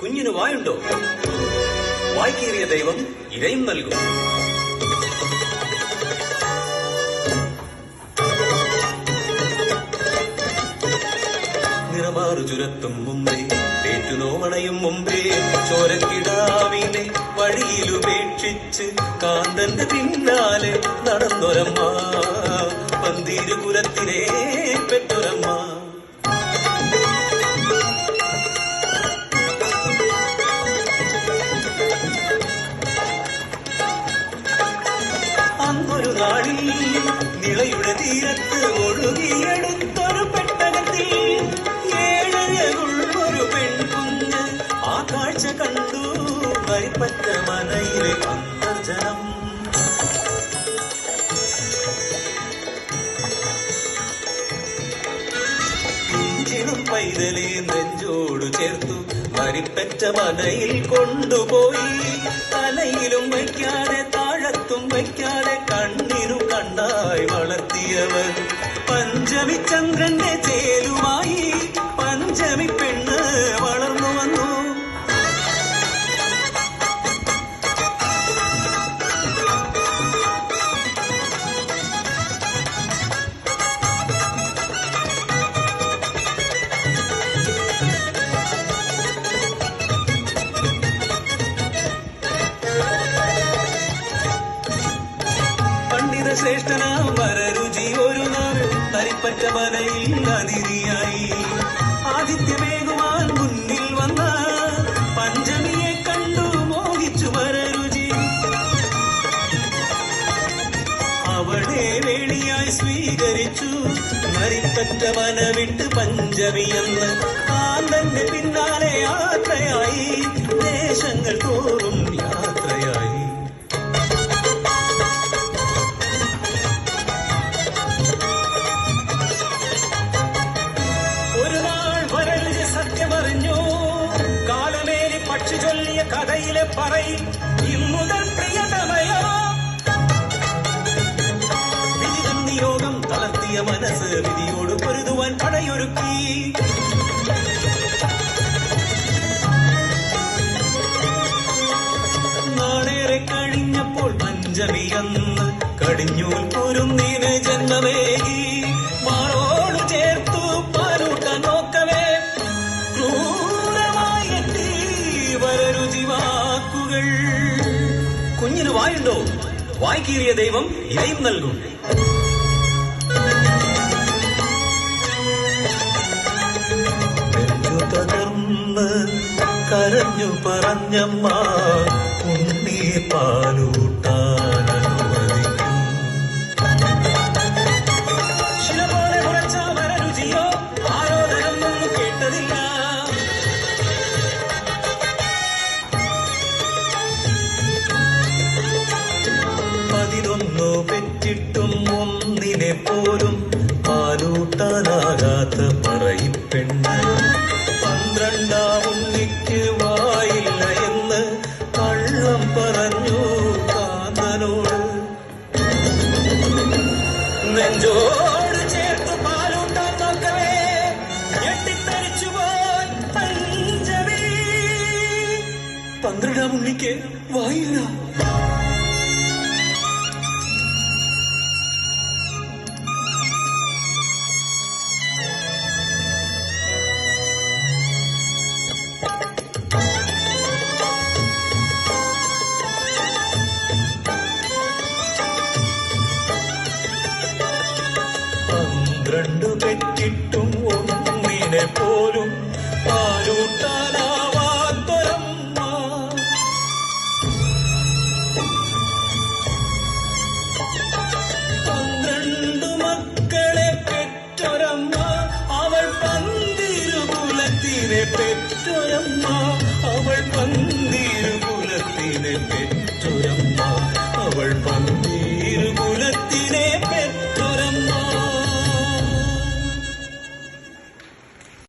കുഞ്ഞിന് വായുണ്ടോ? വായ്ക്കേറിയ ദൈവം ഇരയും നൽകും. നിറമാറു ചുരത്തും മുമ്പേ പേറ്റുനോമണയും മുമ്പേ ചോരക്കിടാവിനെ വഴിയിലുപേക്ഷിച്ച് കാന്തന്റെ പിന്നാലെ നടന്നൊരമ്മ അന്തർജനം ിനും പൈതലെ നെഞ്ചോടു ചേർത്തു മരിപ്പറ്റ മനയിൽ കൊണ്ടുപോയി തലയിലും വയ്ക്കാതെ താഴത്തും വയ്ക്കാതെ കണ്ണിനു കണ്ണായി വളർത്തിയവർ പഞ്ചമി ചന്ദ്രന്റെ ചേലുമായി പഞ്ചമി പെണ്ണ് വളർന്നു വന്നു ശ്രേഷ്ഠനാം വരരുചി ഒരു നാൾ തരിപ്പറ്റ മനയിൽ അതിരിയായി. ആദിത്യമേകുമാൻ മുന്നിൽ വന്ന പഞ്ചമിയെ കണ്ടു മോഹിച്ചു വരരുചി. അവളെ വേളിയായി സ്വീകരിച്ചു നരിപ്പറ്റ മന വിട്ട് പഞ്ചമി എന്ന് ആന്തന്റെ പിന്നാലെ യാത്രയായി. ദേശങ്ങൾ തോറും യാത്രയായി. സത്യമറിഞ്ഞു കാലമേലി പക്ഷി ചൊല്ലിയ കഥയിലെ പറയും ഇമ്മുതൽ പ്രിയതമയോ? വിധിതം നിയോഗം തളർത്തിയ മനസ്സ് വിധിയോട് പൊരുതുവാൻ പടയൊരുക്കി. നാളേറെ കഴിഞ്ഞപ്പോൾ പഞ്ചമി അന്ന് കടിഞ്ഞൂൽ വായുണ്ടോ? വായ്ക്കീറിയ ദൈവം ഇരയും നൽകും. കരഞ്ഞു പറഞ്ഞമ്മ ഉണ്ണി പാലൂട്ടാൻ പെറ്റിട്ടും ഒന്നിനെ പോലും പാലൂട്ടാനാകാത്ത പറയിപ്പെണ്ണ് പന്ത്രണ്ടാം ഉണ്ണിക്ക് വായില്ല എന്ന് കള്ളം പറഞ്ഞു കാന്തനോട്. നെഞ്ചോട് ചേർത്ത് പാലൂട്ടാൻ നോക്കവേ ഞെട്ടിത്തരിച്ചു പോൽ പഞ്ചമി. പന്ത്രണ്ടാം ഉണ്ണിക്ക് വായില്ല. பெற்றுரம்மா அவள் பங்கு